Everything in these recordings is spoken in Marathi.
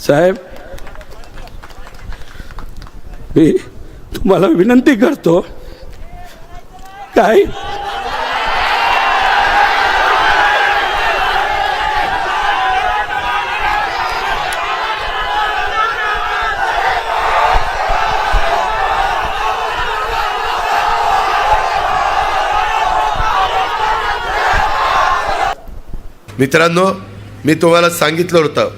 साहेब मी तुम्हाला विनंती करतो काय मित्रांनो मी तुम्हाला सांगितलं होतं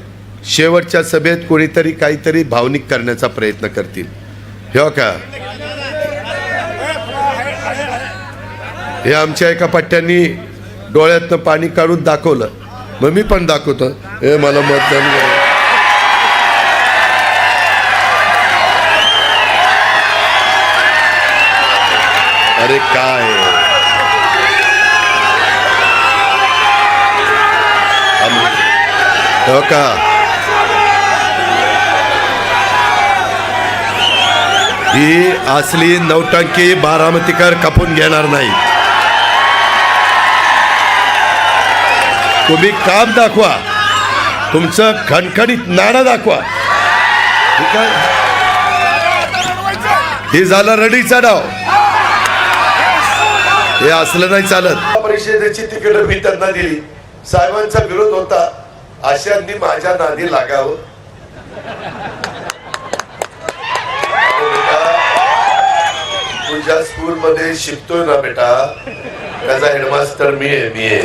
शेवटच्या सभेत कोणीतरी काहीतरी भावनिक करण्याचा प्रयत्न करतील. हो का? हे आमच्या एका पट्ट्यांनी डोळ्यातनं पाणी काढून दाखवलं. मग मी पण दाखवतो. हे मला मतदान अरे काय? हो का? ही असली नौटंकी बारामतीकर कापून घेणार नाही. तुम्ही काम दाखवा. तुमचं खणखणीत नाणं दाखवा. हे झालं रडीचा डाव हे असलं नाही चालत. परिषदेची तिकीट मी त्यांना दिली. साहेबांचा विरोध होता. अशांनी माझ्या नादी लागावं. तुझ्या स्कूल मध्ये शिकतोय ना बेटा त्याचा हेडमास्टर मी आहे मी आहे.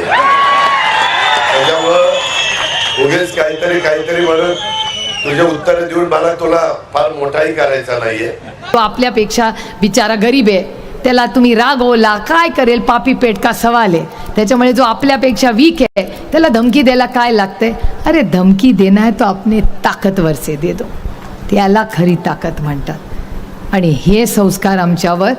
त्याच्यामुळं उगेच काहीतरी काहीतरी म्हणत तुझे उत्तर देऊन मला तुला फार मोठाही करायचा नाहीये. तो आपल्यापेक्षा बिचारा गरीब आहे. त्याला तुम्ही रागवला काय करेल? पापी पेट का सवाल आहे? त्याच्यामुळे जो आपल्यापेक्षा वीक आहे त्याला धमकी द्यायला काय लागते अरे धमकी देणार तो आपने ताकदवर से दे दो. त्याला खरी ताकद म्हणतात. आणि हे संस्कार आमच्यावर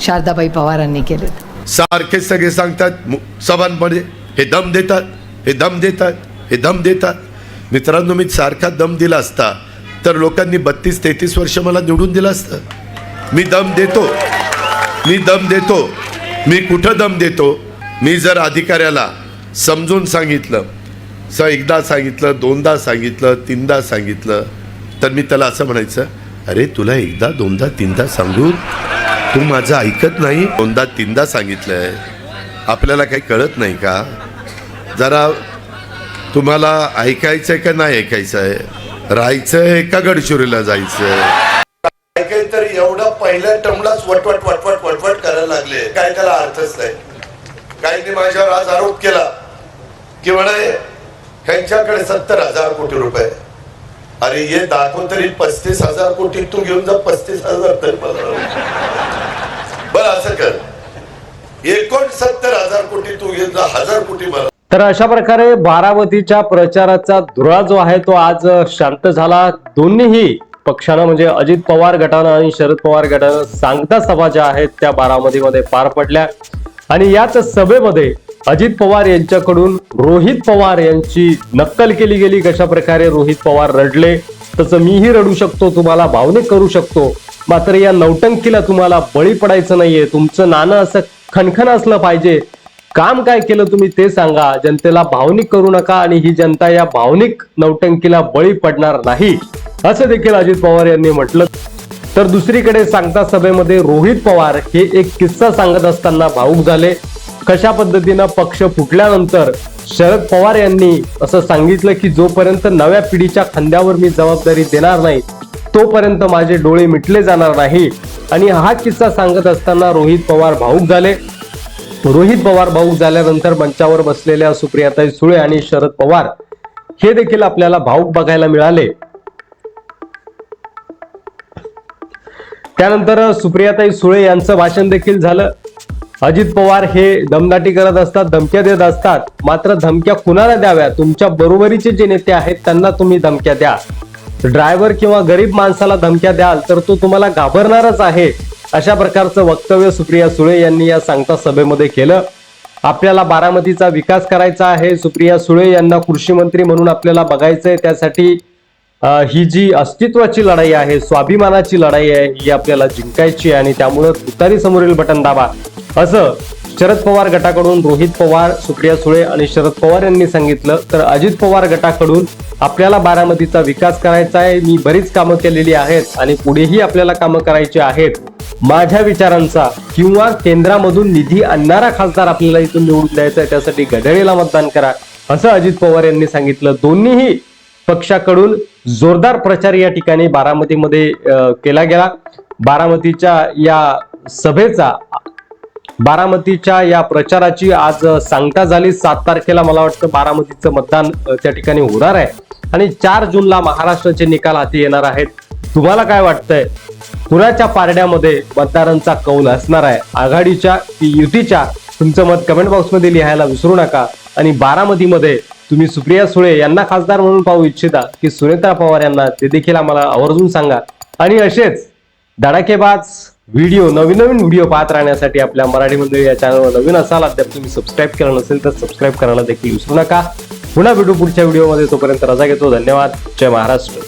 शारदाबाई पवारांनी केलेत. सारखे सगळे सांगतात मु- सभांमध्ये हे दम देतात हे दम देतात हे दम देतात. मित्रांनो मी सारखा दम दिला असता तर लोकांनी बत्तीस तेहतीस वर्ष मला निवडून दिलं असतं. मी दम देतो मी दम देतो मी कुठं दम देतो? मी जर अधिकाऱ्याला समजून सांगितलं स एकदा सांगितलं दोनदा सांगितलं तीनदा सांगितलं तर मी त्याला असं म्हणायचं अरे तुला एकदा दोनदा तीनदा सांगू तू माझं ऐकत नाही दोनदा तीनदा सांगितलंय. आपल्याला काही कळत नाही का? जरा तुम्हाला ऐकायचंय का नाही ऐकायचंय? राहायचंय का गडचिरोलीला जायचंय? काय तर एवढं पहिल्या टमलाच वटवट वटवट वटवट करायला लागले. काय त्याला अर्थच नाही. काहींनी माझ्यावर आज आरोप केला की म्हणे ह्यांच्याकडे सत्तर हजार कोटी रुपये अरे ये दाखव तरी पस्तीस हजार कोटी तू घेऊन जा पस्तीस हजार तरी मला बरं असं कर. एकोणसत्तर हजार कोटी तू घेऊन जा हजार कोटी मला तर अशा प्रकारे बारामतीच्या प्रचाराचा धुरा जो आहे तो आज शांत झाला. दोन्हीही पक्षानं म्हणजे अजित पवार गटानं आणि शरद पवार गटानं सांगता सभा ज्या आहेत त्या बारामतीमध्ये पार पडल्या. आणि याच सभेमध्ये अजित पवार यांच्याकडून रोहित पवार यांची नक्कल केली गेली कशा प्रकारे रोहित पवार रडले तसं मीही रडू शकतो तुम्हाला भावनिक करू शकतो. मात्र या नौटंकीला तुम्हाला बळी पडायचं नाहीये तुमचं नाणं असं खणखण असलं पाहिजे. काम काय केलं तुम्ही ते सांगा जनतेला भावनिक करू नका आणि ही जनता या भावनिक नौटंकीला बळी पडणार नाही. असं देखील अजित पवार यांनी म्हटलं. तर दुसरीकडे सांगता सभेमध्ये रोहित पवार हे एक किस्सा सांगत असताना भाऊक झाले. कशा पद्धतीनं पक्ष फुटल्यानंतर शरद पवार यांनी असं सांगितलं की जोपर्यंत नव्या पिढीच्या खांद्यावर मी जबाबदारी देणार नाही तोपर्यंत माझे डोळे मिटले जाणार नाही. आणि हा किस्सा सांगत असताना रोहित पवार भाऊक झाले. रोहित पवार भाऊक झाल्यानंतर मंचावर बसलेल्या सुप्रियाताई सुळे आणि शरद पवार हे देखील आपल्याला भाऊक बघायला मिळाले. त्यानंतर सुप्रियाताई सुळे यांचं भाषण देखील झालं. अजित पवार हे दमदाटी करत असतात धमक्या देत असतात. मात्र धमक्या कुणाला द्याव्या? तुमच्या बरोबरीचे जे नेते आहेत त्यांना तुम्ही धमक्या द्या. ड्रायव्हर किंवा गरीब माणसाला धमक्या द्याल तर तो तुम्हाला घाबरणारच आहे अशा प्रकारचं वक्तव्य सुप्रिया सुळे यांनी या सांगता सभेमध्ये केलं. आपल्याला बारामतीचा विकास करायचा आहे. सुप्रिया सुळे यांना कृषी मंत्री म्हणून आपल्याला बघायचंय. त्यासाठी ही जी अस्तित्वाची लढाई आहे स्वाभिमानाची लढाई आहे ही आपल्याला जिंकायची आहे आणि त्यामुळं तुतारी समोरील बटन दाबा. असं शरद पवार गटाकडून रोहित पवार सुप्रिया सुळे आणि शरद पवार यांनी सांगितलं. तर अजित पवार गटाकडून आपल्याला बारामतीचा विकास करायचा आहे. मी बरीच कामं केलेली आहेत आणि पुढेही आपल्याला कामं करायची आहेत. माझ्या विचारांचा किंवा केंद्रामधून निधी आणणारा खासदार आपल्याला इथून निवडून द्यायचा आहे त्यासाठी घड्याळीला मतदान करा असं अजित पवार यांनी सांगितलं. दोन्हीही पक्षाकडून जोरदार प्रचार या ठिकाणी बारामतीमध्ये केला गेला. बारामतीच्या या सभेचा बारामतीच्या या प्रचाराची आज सांगता झाली. सात तारखेला मला वाटतं बारामतीचं मतदान त्या ठिकाणी होणार आहे. आणि चार जूनला महाराष्ट्राचे निकाल हाती येणार आहेत. तुम्हाला काय वाटतंय? कुणाच्या पारड्यामध्ये मतदारांचा कौल असणार आहे. आघाडीच्या की युतीच्या तुमचं मत कमेंट बॉक्समध्ये लिहायला विसरू नका. आणि बारामतीमध्ये तुम्ही सुप्रिया सुळे यांना खासदार म्हणून पाहू इच्छिता की सुनेत्रा पवार यांना ते देखील आम्हाला आवर्जून सांगा. आणि असेच धडाकेबाज व्हिडिओ नवीन नवीन व्हिडिओ पाहत राहण्यासाठी आपल्या मराठी मंडळी या चॅनलवर नवीन असाल अद्याप तुम्ही सबस्क्राईब केलं नसेल तर सबस्क्राईब करायला देखील विसरू नका. पुन्हा भेटू पुढच्या व्हिडिओमध्ये तोपर्यंत रजा घेतो. धन्यवाद. जय महाराष्ट्र.